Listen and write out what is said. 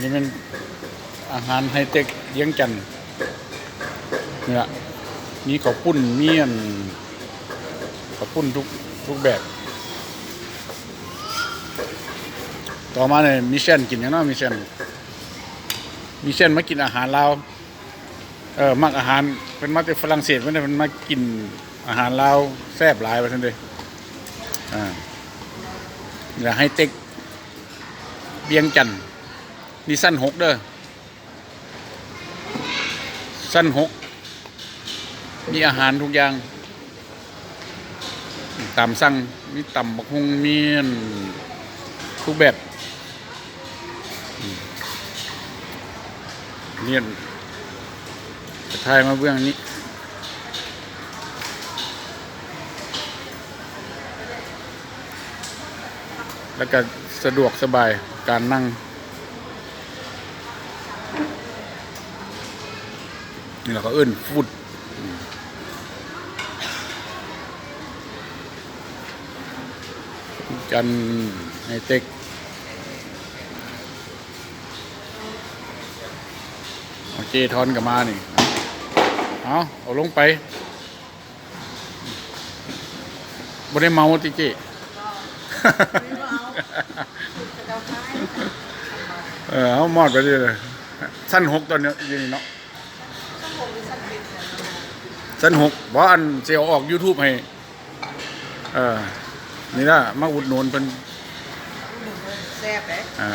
นนี้เป็นอาหารไฮเทคเลี้ยงจันทน์นี่ละมีข้าวปุ้นเมียนข้าวปุ้นทุกทุกแบบ ต่อมาเนี่ยมิเชนกินอย่างน้อมิเชนมิเชนมากินอาหารลาเออมักอาหารเป็นมาจากฝรั่งเศสเพิ่นน่ะเพิ่นมากินอาหารลาแซ่บหลายว่าซั่นเด้อ่านี่ล่ะไฮเทคเบียงจันทน์ นี่สั้นหกเด้อสั้นหกมีอาหารทุกอย่างตามสั่งมีตำบักฮงเมียนทุกแบบอืมเนี่ยจะทายมาเบื้องนี้แล้วก็สะดวกสบายการนั่ง นี่เราก็เอื้นฟุดอืมจันทน์ไฮเต็กเอาเจทอนกลับมานี่ เอาเอาลงไปบ่ได้เมาติเจเออเอามอดไปเลยสั้นหกตอนเนี้ยอยู่นี่เนาะ สั้นหกเพราะอันเสียวออก YouTube ให้ เออนี่ละมาอุดหนุนเป็นแซ่บเลยอ่า